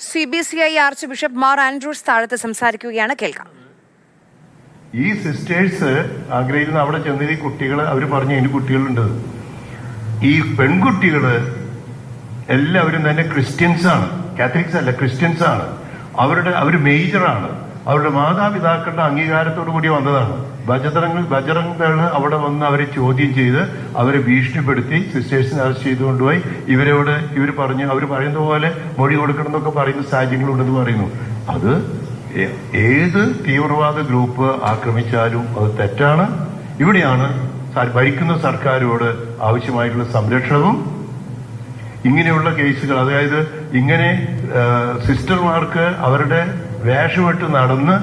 C B C I archbishop Mar Andrews Thazhath സംസാരിക്കുകയാണ്. കേൾക്കാം. ഈ സിസ്റ്റേഴ്സ് ആഗ്രഹിക്കുന്ന അവിടെ ചെന്നത് ഈ കുട്ടികൾ അവർ പറഞ്ഞു ഇനി കുട്ടികളുണ്ട്. ഈ പെൺകുട്ടികൾ എല്ലാവരും തന്നെ ക്രിസ്ത്യൻസ് ആണ് കാത്തലിക്സ് അല്ല ക്രിസ്ത്യൻസ് ആണ് അവരുടെ അവർ മേജറാണ് അവരുടെ മാതാപിതാക്കളുടെ അംഗീകാരത്തോടു കൂടി വന്നതാണ്. ബജറംഗ് ബജറംഗാണ് അവിടെ വന്ന് അവരെ ചോദ്യം ചെയ്ത് അവരെ ഭീഷണിപ്പെടുത്തി സിസ്റ്റേഴ്സിനെ അറസ്റ്റ് ചെയ്തുകൊണ്ടുപോയി. ഇവരോട് ഇവർ പറഞ്ഞു അവർ പറയുന്ന പോലെ മൊഴി കൊടുക്കണം എന്നൊക്കെ പറയുന്ന സാഹചര്യങ്ങളുണ്ടെന്ന് പറയുന്നു. അത് ഏത് തീവ്രവാദ ഗ്രൂപ്പ് ആക്രമിച്ചാലും അത് തെറ്റാണ്. ഇവിടെയാണ് ഭരിക്കുന്ന സർക്കാരോട് ആവശ്യമായിട്ടുള്ള സംരക്ഷണവും ഇങ്ങനെയുള്ള കേസുകൾ. അതായത് ഇങ്ങനെ സിസ്റ്റർമാർക്ക് അവരുടെ വേഷമിട്ട് നടന്ന്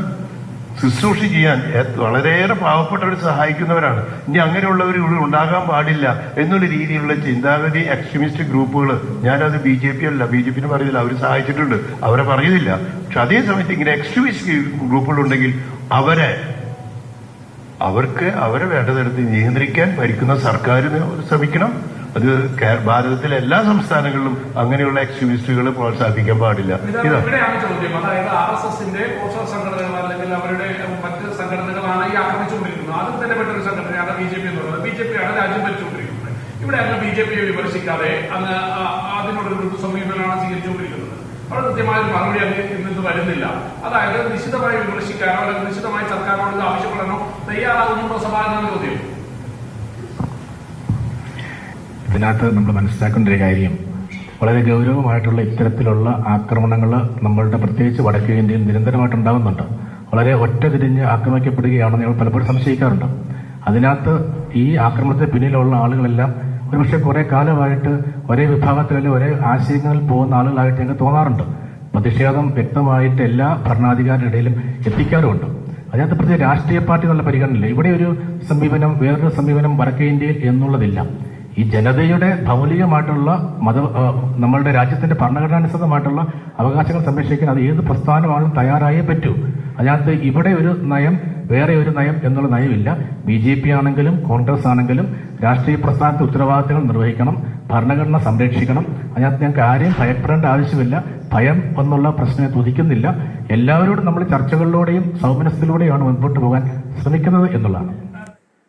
ശുശ്രൂഷ ചെയ്യാൻ വളരെയേറെ പാവപ്പെട്ടവരെ സഹായിക്കുന്നവരാണ്. ഇനി അങ്ങനെയുള്ളവർ ഇവിടെ ഉണ്ടാകാൻ പാടില്ല എന്നുള്ള രീതിയിലുള്ള ചിന്താഗതി എക്സ്ട്രീമിസ്റ്റ് ഗ്രൂപ്പുകൾ ഞാനത് ബി ജെ പി അല്ല ബി ജെ പിന് പറയുന്നില്ല അവർ സഹായിച്ചിട്ടുണ്ട്. അവരെ പറയുന്നില്ല. പക്ഷെ അതേ സമയത്ത് ഇങ്ങനെ എക്സ്ട്രീമിസ്റ്റ് ഗ്രൂപ്പുകളുണ്ടെങ്കിൽ അവരെ അവർക്ക് അവരെ വേണ്ടതെടുത്ത് നിയന്ത്രിക്കാൻ ഭരിക്കുന്ന സർക്കാരിന് ശ്രമിക്കണം. അത് ഭാരതത്തിലെ എല്ലാ സംസ്ഥാനങ്ങളിലും അങ്ങനെയുള്ള എക്സ്ട്രീമിസ്റ്റുകൾ പ്രോത്സാഹിപ്പിക്കാൻ പാടില്ല. ഇവിടെയാണ് ചോദ്യം. അതായത് ആർ എസ് എസിന്റെ പോഷക സംഘടനകൾ അല്ലെങ്കിൽ അവരുടെ മറ്റ് സംഘടനകളാണ് ഈ ആക്രമിച്ചുകൊണ്ടിരിക്കുന്നത്. ആദ്യം തന്നെ പെട്ടൊരു സംഘടനയാണ് ബി ജെ പി എന്ന് പറയുന്നത്. ബി ജെ പി ആണ് രാജ്യം ഭരിച്ചുകൊണ്ടിരിക്കുന്നത്. ഇവിടെ അങ്ങ് ബി ജെ പിയെ വിമർശിക്കാതെ അങ്ങ് ഒരു അതിനോടൊരു മൃദു സമീപനമാണ് സ്വീകരിച്ചുകൊണ്ടിരിക്കുന്നത്. അവിടെ കൃത്യമായ ഒരു മറുപടി അങ്ങ് ഇന്ന് വരുന്നില്ല. അതായത് നിശിതമായി വിമർശിക്കാനോ അല്ലെങ്കിൽ നിശിതമായി സർക്കാരിനോട് ആവശ്യപ്പെടാനോ തയ്യാറാകുന്നുണ്ടോ എന്നാണ് ചോദ്യം? ഇതിനകത്ത് നമ്മൾ മനസ്സിലാക്കേണ്ട ഒരു കാര്യം വളരെ ഗൗരവമായിട്ടുള്ള ഇത്തരത്തിലുള്ള ആക്രമണങ്ങൾ നമ്മളുടെ പ്രത്യേകിച്ച് വടക്കേ ഇന്ത്യയിൽ നിരന്തരമായിട്ട് ഉണ്ടാകുന്നുണ്ട് വളരെ ഒറ്റ തിരിഞ്ഞ് ആക്രമിക്കപ്പെടുകയാണെന്ന് ഞങ്ങൾ പലപ്പോഴും സംശയിക്കാറുണ്ട്. അതിനകത്ത് ഈ ആക്രമണത്തിന് പിന്നിലുള്ള ആളുകളെല്ലാം ഒരുപക്ഷെ കുറെ കാലമായിട്ട് ഒരേ വിഭാഗത്തിൽ ഒരേ ആശയങ്ങളിൽ പോകുന്ന ആളുകളായിട്ട് ഞങ്ങൾക്ക് തോന്നാറുണ്ട്. പ്രതിഷേധം വ്യക്തമായിട്ട് എല്ലാ ഭരണാധികാരികളുടെ ഇടയിലും എത്തിക്കാറുമുണ്ട്. അതിനകത്ത് പ്രത്യേക രാഷ്ട്രീയ പാർട്ടി എന്നുള്ള പരിഗണനയില്ല. ഇവിടെ ഒരു സമീപനം വേറൊരു സമീപനം വടക്കേ ഇന്ത്യയിൽ എന്നുള്ളതില്ല. ഈ ജനതയുടെ ഭൗലികമായിട്ടുള്ള മത നമ്മളുടെ രാജ്യത്തിന്റെ ഭരണഘടനാനുസൃതമായിട്ടുള്ള അവകാശങ്ങൾ സംരക്ഷിക്കാൻ അത് ഏത് പ്രസ്ഥാനമാണെങ്കിലും തയ്യാറായേ പറ്റൂ. അതിനകത്ത് ഇവിടെ ഒരു നയം വേറെ ഒരു നയം എന്നുള്ള നയമില്ല. ബി ജെ പി ആണെങ്കിലും കോൺഗ്രസ് ആണെങ്കിലും രാഷ്ട്രീയ പ്രസ്ഥാനത്തെ ഉത്തരവാദിത്തങ്ങൾ നിർവഹിക്കണം ഭരണഘടന സംരക്ഷിക്കണം. അതിനകത്ത് ഞങ്ങൾക്ക് ആരെയും ഭയപ്പെടേണ്ട ആവശ്യമില്ല. ഭയം എന്നുള്ള പ്രശ്നത്തെ തുതിക്കുന്നില്ല. എല്ലാവരോടും നമ്മൾ ചർച്ചകളിലൂടെയും സൗമനസ്യത്തിലൂടെയാണ് മുൻപോട്ട് പോകാൻ ശ്രമിക്കുന്നത് എന്നുള്ളതാണ്.